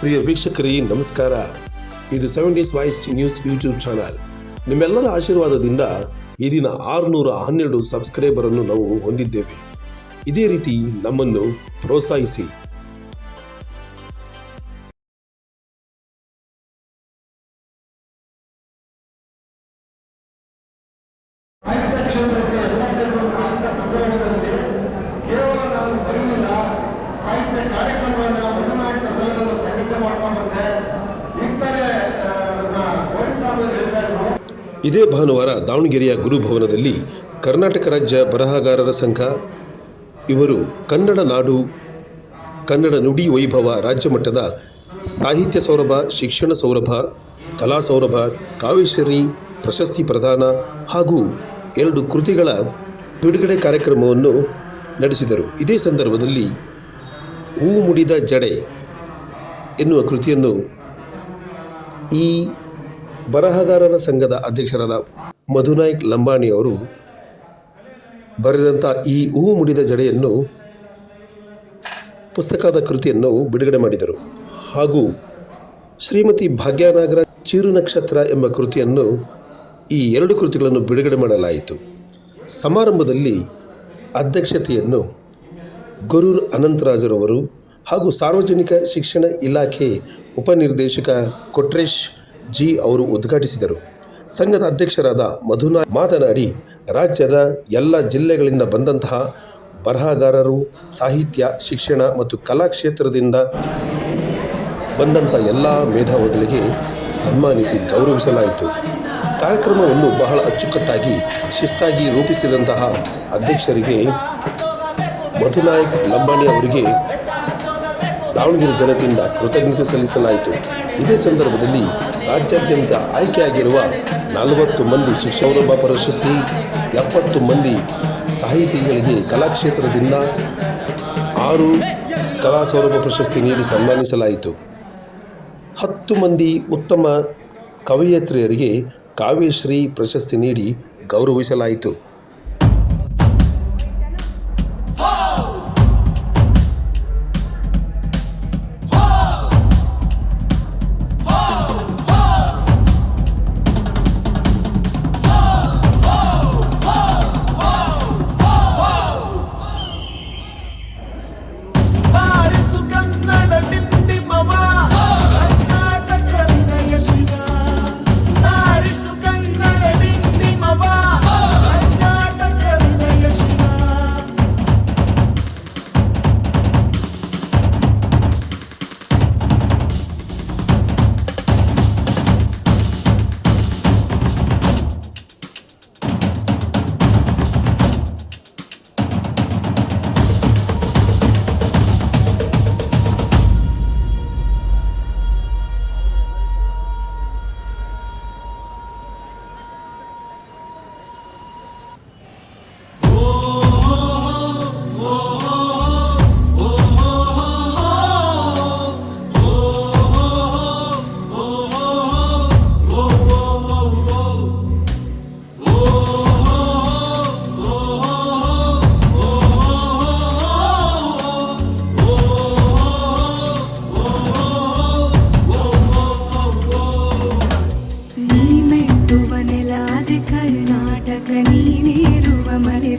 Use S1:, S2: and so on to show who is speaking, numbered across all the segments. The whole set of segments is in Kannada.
S1: ಪ್ರಿಯ ವೀಕ್ಷಕರೇ, ನಮಸ್ಕಾರ. ಇದು seven days voice news YouTube channel ನಿಮ್ಮೆಲ್ಲರ ಆಶೀರ್ವಾದದಿಂದ ಈ ದಿನ ಆರುನೂರ ಹನ್ನೆರಡು ಸಬ್ಸ್ಕ್ರೈಬರ್ ಅನ್ನು ನಾವು ಹೊಂದಿದ್ದೇವೆ. ಇದೇ ರೀತಿ ನಮ್ಮನ್ನು ಪ್ರೋತ್ಸಾಹಿಸಿ.
S2: ಸಾಹಿತ್ಯ ಕಾರ್ಯಕ್ರಮವನ್ನು
S1: ಇದೇ ಭಾನುವಾರ ದಾವಣಗೆರೆಯ ಗುರುಭವನದಲ್ಲಿ ಕರ್ನಾಟಕ ರಾಜ್ಯ ಬರಹಗಾರರ ಸಂಘ, ಇವರು ಕನ್ನಡ ನಾಡು, ಕನ್ನಡ ನುಡಿ ವೈಭವ ರಾಜ್ಯ ಮಟ್ಟದ ಸಾಹಿತ್ಯ ಸೌರಭ, ಶಿಕ್ಷಣ ಸೌರಭ, ಕಲಾ ಸೌರಭ ಕಾವ್ಯಶ್ರೀ ಪ್ರಶಸ್ತಿ ಪ್ರದಾನ ಹಾಗೂ ಎರಡು ಕೃತಿಗಳ ಬಿಡುಗಡೆ ಕಾರ್ಯಕ್ರಮವನ್ನು ನಡೆಸಿದರು. ಇದೇ ಸಂದರ್ಭದಲ್ಲಿ ಹೂ ಮುಡಿದ ಜಡೆ ಎನ್ನುವ ಕೃತಿಯನ್ನು ಈ ಬರಹಗಾರರ ಸಂಘದ ಅಧ್ಯಕ್ಷರಾದ ಮಧುನಾಯಕ್ ಲಂಬಾಣಿ ಅವರು ಬರೆದಂಥ ಈ ಹೂ ಮುಡಿದ ಜಡೆಯನ್ನು ಪುಸ್ತಕದ ಕೃತಿಯನ್ನು ಬಿಡುಗಡೆ ಮಾಡಿದರು. ಹಾಗೂ ಶ್ರೀಮತಿ ಭಾಗ್ಯನಾಗರ ಚಿರು ನಕ್ಷತ್ರ ಎಂಬ ಕೃತಿಯನ್ನು ಈ ಎರಡು ಕೃತಿಗಳನ್ನು ಬಿಡುಗಡೆ ಮಾಡಲಾಯಿತು. ಸಮಾರಂಭದಲ್ಲಿ ಅಧ್ಯಕ್ಷತೆಯನ್ನು ಗುರುರ್ ಅನಂತರಾಜರವರು ಹಾಗೂ ಸಾರ್ವಜನಿಕ ಶಿಕ್ಷಣ ಇಲಾಖೆ ಉಪನಿರ್ದೇಶಕ ಕೊಟ್ರೇಶ್ ಜಿ ಅವರು ಉದ್ಘಾಟಿಸಿದರು. ಸಂಘದ ಅಧ್ಯಕ್ಷರಾದ ಮಧುನಾ ಮಾತನಾಡಿ, ರಾಜ್ಯದ ಎಲ್ಲ ಜಿಲ್ಲೆಗಳಿಂದ ಬಂದಂತಹ ಬರಹಗಾರರು, ಸಾಹಿತ್ಯ, ಶಿಕ್ಷಣ ಮತ್ತು ಕಲಾ ಕ್ಷೇತ್ರದಿಂದ ಬಂದಂಥ ಎಲ್ಲ ಮೇಧಾವಿಗಳಿಗೆ ಸನ್ಮಾನಿಸಿ ಗೌರವಿಸಲಾಯಿತು. ಕಾರ್ಯಕ್ರಮವನ್ನು ಬಹಳ ಅಚ್ಚುಕಟ್ಟಾಗಿ ಶಿಸ್ತಾಗಿ ರೂಪಿಸಿದಂತಹ ಅಧ್ಯಕ್ಷರಿಗೆ ಮಧುನಾಯಕ್ ಲಂಬಾಣಿ ಅವರಿಗೆ ದಾವಣಗೆರೆ ಜನತೆಯಿಂದ ಕೃತಜ್ಞತೆ ಸಲ್ಲಿಸಲಾಯಿತು. ಇದೇ ಸಂದರ್ಭದಲ್ಲಿ ರಾಜ್ಯಾದ್ಯಂತ ಆಯ್ಕೆಯಾಗಿರುವ ನಲವತ್ತು ಮಂದಿ ಶಿಕ್ಷೌರಭ ಪ್ರಶಸ್ತಿ, ಎಪ್ಪತ್ತು ಮಂದಿ ಸಾಹಿತಿಗಳಿಗೆ ಕಲಾಕ್ಷೇತ್ರದಿಂದ ಆರು ಕಲಾ ಸೌರಭ ಪ್ರಶಸ್ತಿ ನೀಡಿ ಸನ್ಮಾನಿಸಲಾಯಿತು. ಹತ್ತು ಮಂದಿ ಉತ್ತಮ ಕವಯತ್ರಿಯರಿಗೆ ಕಾವ್ಯಶ್ರೀ ಪ್ರಶಸ್ತಿ ನೀಡಿ ಗೌರವಿಸಲಾಯಿತು.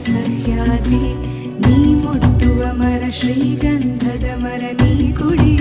S3: ಸಹ್ಯಾದ್ರಿ ನೀ ಮುಟ್ಟುವ ಮರ ಶ್ರೀಗಂಧದ ಮರ ನೀ ಕಾವೇರಿ